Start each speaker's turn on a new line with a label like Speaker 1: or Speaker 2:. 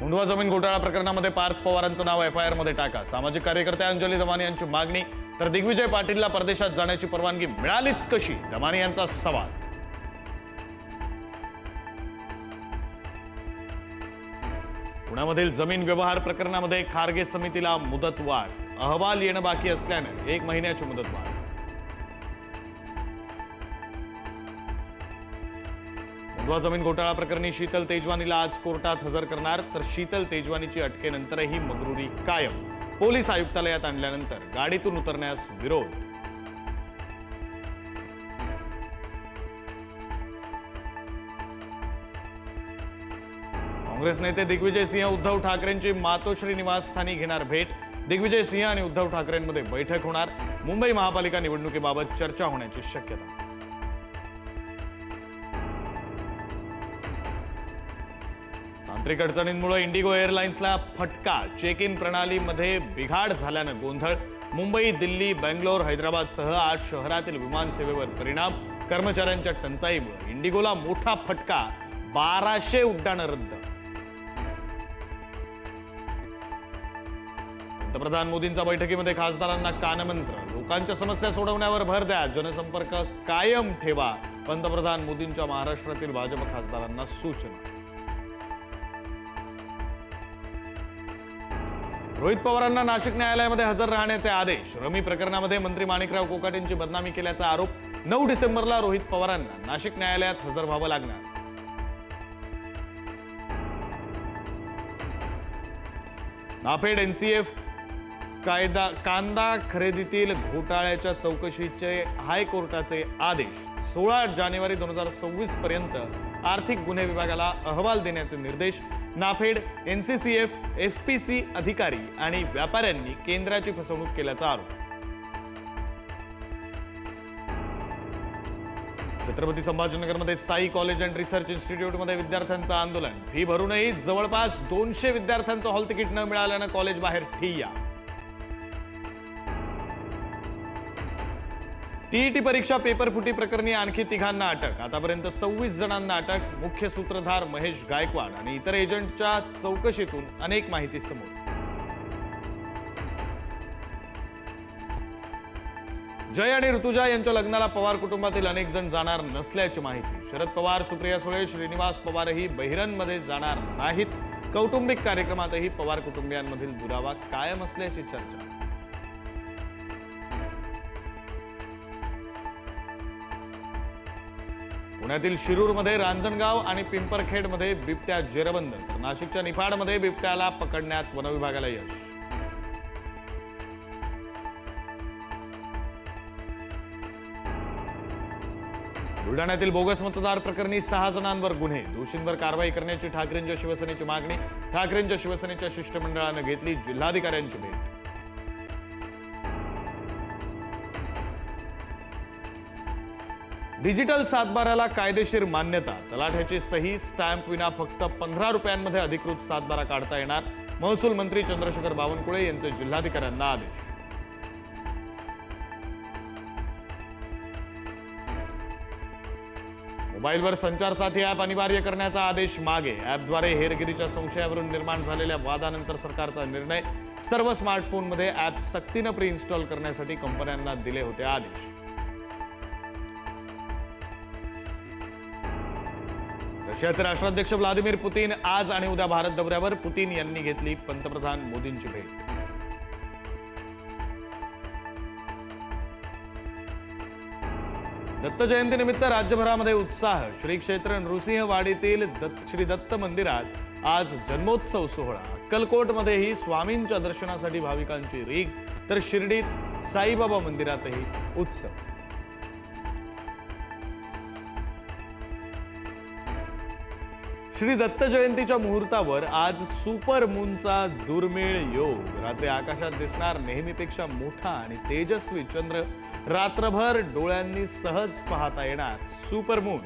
Speaker 1: मुंडवा जमीन घोटाळा प्रकरणामध्ये पार्थ पवारांचं नाव एफ आय आरमध्ये टाका. सामाजिक कार्यकर्त्या अंजली दमानी यांची मागणी. तर दिग्विजय पाटीलला परदेशात जाण्याची परवानगी मिळालीच कशी? दमानी यांचा सवाल. पुण्यामधील जमीन व्यवहार प्रकरणामध्ये खारगे समितीला मुदतवाढ. अहवाल येणं बाकी असल्यानं एक महिन्याची मुदतवाढ. मुंडवा जमीन घोटाळा प्रकरणी शीतल तेजवानीला आज कोर्टात हजर करणार तर शीतल तेजवानीची अटकेनंतरही मगरुरी कायम. पोलीस आयुक्तालयात आणल्यानंतर गाडीतून उतरण्यास विरोध. काँग्रेस नेते दिग्विजय सिंह उद्धव ठाकरेंची मातोश्री निवासस्थानी घेणार भेट. दिग्विजय सिंह आणि उद्धव ठाकरेंमध्ये बैठक होणार. मुंबई महापालिका निवडणुकीबाबत चर्चा होण्याची शक्यता. तांत्रिक अडचणींमुळे इंडिगो एअरलाइन्सला फटका. चेक इन प्रणालीमध्ये बिघाड झाल्यानं गोंधळ. मुंबई दिल्ली बेंगलोर हैदराबादसह आठ शहरातील विमानसेवेवर परिणाम. कर्मचाऱ्यांच्या टंचाईमुळे इंडिगोला मोठा फटका. बाराशे उड्डाणं रद्द. पंतप्रधान मोदींचा बैठकीमध्ये खासदारांना कानमंत्र. लोकांच्या समस्या सोडवण्यावर भर द्या. जनसंपर्क कायम ठेवा. पंतप्रधान मोदींच्या महाराष्ट्रातील भाजप खासदारांना सूचना. रोहित पवारांना नाशिक न्यायालयामध्ये हजर राहण्याचे आदेश. रमी प्रकरणामध्ये मंत्री माणिकराव कोकाटेंची बदनामी केल्याचा आरोप नऊ डिसेंबरला रोहित पवारांना. नाशिक न्यायालयात हजर व्हावं लागणार. नाफेड एनसीएफ कायदा कांदा खरेदीतील घोटाळ्याच्या चौकशीचे हायकोर्टाचे आदेश. सोळा जानेवारी दोन हजार सव्वीस पर्यंत आर्थिक गुन्हे विभागाला अहवाल देण्याचे निर्देश NAFED N C C F F P C अधिकारी आणि व्यापाऱ्यांनी केंद्राची फसवणूक केल्याचा आरोप. छत्रपती संभाजीनगरमध्ये साई कॉलेज अँड रिसर्च इन्स्टिट्यूटमध्ये विद्यार्थ्यांचं आंदोलन. फी भरूनही जवळपास दोनशे विद्यार्थ्यांचं हॉल तिकीट न मिळाल्यानं कॉलेज बाहेर ठिय्या. टीईटी परीक्षा पेपर फुटी प्रकरणी आणखी तिघांना अटक. आतापर्यंत सव्वीस जणांना अटक मुख्य सूत्रधार महेश गायकवाड आणि इतर एजंटच्या चौकशीतून अनेक माहिती समोर. जय आणि ऋतुजा यांच्या लग्नाला पवार कुटुंबातील अनेक जण जाणार नसल्याची माहिती. शरद पवार सुप्रिया सुळे श्रीनिवास पवारही बहिरनमध्ये जाणार नाहीत. कौटुंबिक कार्यक्रमातही पवार कुटुंबियांमधील दुरावा कायम असल्याची चर्चा. पुण्यातील शिरूरमध्ये रांजणगाव आणि पिंपरखेडमध्ये बिबट्या जेरबंद तर नाशिकच्या निफाडमध्ये बिबट्याला पकडण्यात वनविभागाला यश. बुलढाण्यातील बोगस मतदार प्रकरणी सहा जणांवर गुन्हे दोषींवर कारवाई करण्याची ठाकरेंच्या शिवसेनेची मागणी ठाकरेंच्या शिवसेनेच्या शिष्टमंडळानं घेतली जिल्हाधिकाऱ्यांची भेट. डिजिटल सातबाराला कायदेशीर मान्यता. तलाठ्याची सही स्टॅम्प विना फक्त पंधरा रुपयांमध्ये अधिकृत सातबारा काढता येणार. महसूल मंत्री चंद्रशेखर बावनकुळे यांचे जिल्हाधिकाऱ्यांना आदेश. मोबाईलवर संचार साथी ॲप अनिवार्य करण्याचा आदेश मागे. ॲपद्वारे हेरगिरीच्या संशयावरून निर्माण झालेल्या वादानंतर सरकारचा निर्णय. सर्व स्मार्टफोनमध्ये ॲप सक्तीनं प्री इन्स्टॉल करण्यासाठी कंपन्यांना दिले होते आदेश. रशियाचे राष्ट्राध्यक्ष व्लादिमीर पुतीन आज आणि उद्या भारत दौऱ्यावर. पुतीन यांनी घेतली पंतप्रधान मोदींची भेट. दत्त जयंतीनिमित्त राज्यभरामध्ये उत्साह. श्री क्षेत्र नृसिंहवाडीतील दत्त श्री दत्त मंदिरात आज जन्मोत्सव सोहळा. अक्कलकोटमध्येही स्वामींच्या दर्शनासाठी भाविकांची रीग तर शिर्डीत साईबाबा मंदिरातही उत्सव. श्री दत्त जयंतीच्या मुहूर्तावर आज सुपर मूनचा दुर्मिळ योग. रात्री आकाशात दिसणार नेहमीपेक्षा मोठा आणि तेजस्वी चंद्र रात्रभर डोळ्यांनी सहज पाहता येणार सुपर मून.